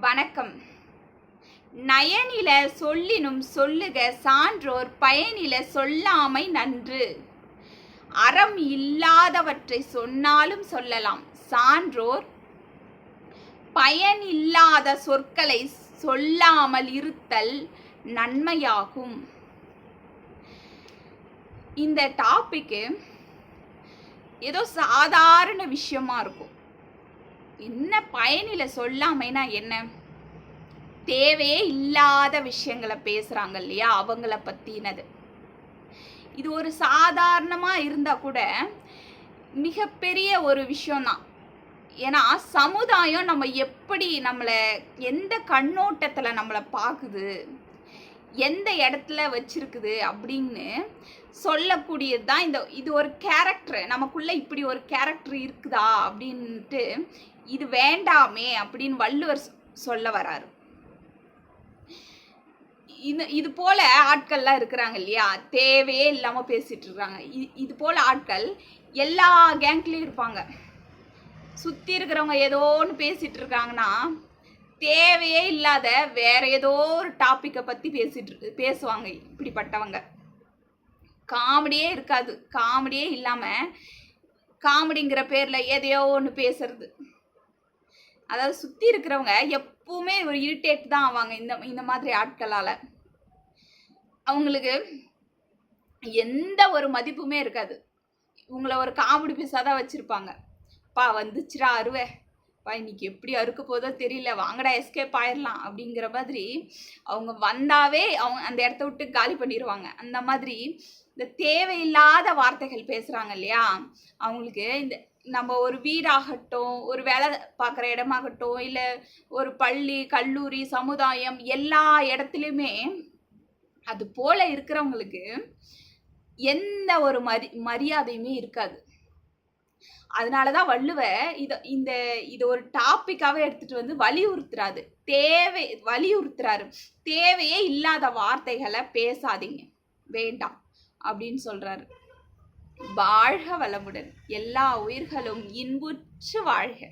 வணக்கம். நயனில சொல்லினும் சொல்லுக சான்றோர் பயனில சொல்லாமை நன்று. அறம் இல்லாதவற்றை சொன்னாலும் சொல்லலாம். சான்றோர் பயனில்லாத சொற்களை சொல்லாமல் இருத்தல் நன்மையாகும். இந்த டாபிக்கு ஏதோ சாதாரண விஷயமா இருக்கும். என்ன பயனில சொல்லாமைனா என்ன? தேவையே இல்லாத விஷயங்களை பேசுறாங்க இல்லையா அவங்கள பத்தினது. இது ஒரு சாதாரணமா இருந்தா கூட மிகப்பெரிய ஒரு விஷயம்தான். ஏன்னா சமுதாயம் நம்ம எப்படி நம்மளை எந்த கண்ணோட்டத்தில் நம்மளை பார்க்குது எந்த இடத்துல வச்சிருக்குது அப்படின்னு சொல்லக்கூடியது தான் இந்த இது ஒரு கேரக்டர் நமக்குள்ளே இப்படி ஒரு கேரக்டர் இருக்குதா அப்படின்ட்டு இது வேண்டாமே அப்படின்னு வள்ளுவர் சொல்ல வராரு. இது இது போல ஆட்கள்லாம் இருக்கிறாங்க இல்லையா? தேவையே இல்லாமல் பேசிட்டு இருக்காங்க. இது இது போல ஆட்கள் எல்லா கேங்க்லேயும் இருப்பாங்க. சுற்றி இருக்கிறவங்க ஏதோ ஒன்று பேசிட்டு இருக்காங்கன்னா தேவையே இல்லாத வேற ஏதோ ஒரு டாப்பிக்கை பற்றி பேசிட்டு பேசுவாங்க இப்படிப்பட்டவங்க. காமெடியே இருக்காது. காமெடியே இல்லாமல் காமெடிங்கிற பேரில் எதையோ ஒன்று பேசுறது. அதாவது சுற்றி இருக்கிறவங்க எப்பவுமே ஒரு இரிட்டேட் தான் ஆவாங்க இந்த இந்த மாதிரி ஆட்களால். அவங்களுக்கு எந்த ஒரு மதிப்புமே இருக்காது. இவங்கள ஒரு காமெடி பீஸாக தான் வச்சிருப்பாங்க பா அருவே. அப்பா இன்னைக்கு எப்படி அறுக்க போதோ தெரியல வாங்கடா எஸ்கேப் ஆயிடலாம் அப்படிங்கிற மாதிரி அவங்க வந்தாவே அவங்க அந்த இடத்த விட்டு காலி பண்ணிடுவாங்க அந்த மாதிரி இந்த தேவையில்லாத வார்த்தைகள் பேசுகிறாங்க இல்லையா? அவங்களுக்கு இந்த நம்ம ஒரு வீடாகட்டும் ஒரு வேலை பார்க்குற இடமாகட்டும் இல்லை ஒரு பள்ளி கல்லூரி சமுதாயம் எல்லா இடத்துலையுமே அது போல இருக்கிறவங்களுக்கு எந்த ஒரு மரி மரியாதையுமே இருக்காது. அதனால தான் வள்ளுவ இத இந்த இது ஒரு டாப்பிக்காவே எடுத்துட்டு வந்து வலியுறுத்துறாரு. தேவை வலியுறுத்துறாரு. தேவையே இல்லாத வார்த்தைகளை பேசாதீங்க. வேண்டாம் அப்படின்னு சொல்றாரு. வாழ்க வளமுடன். எல்லா உயிர்களும் இன்புற்று வாழ்க.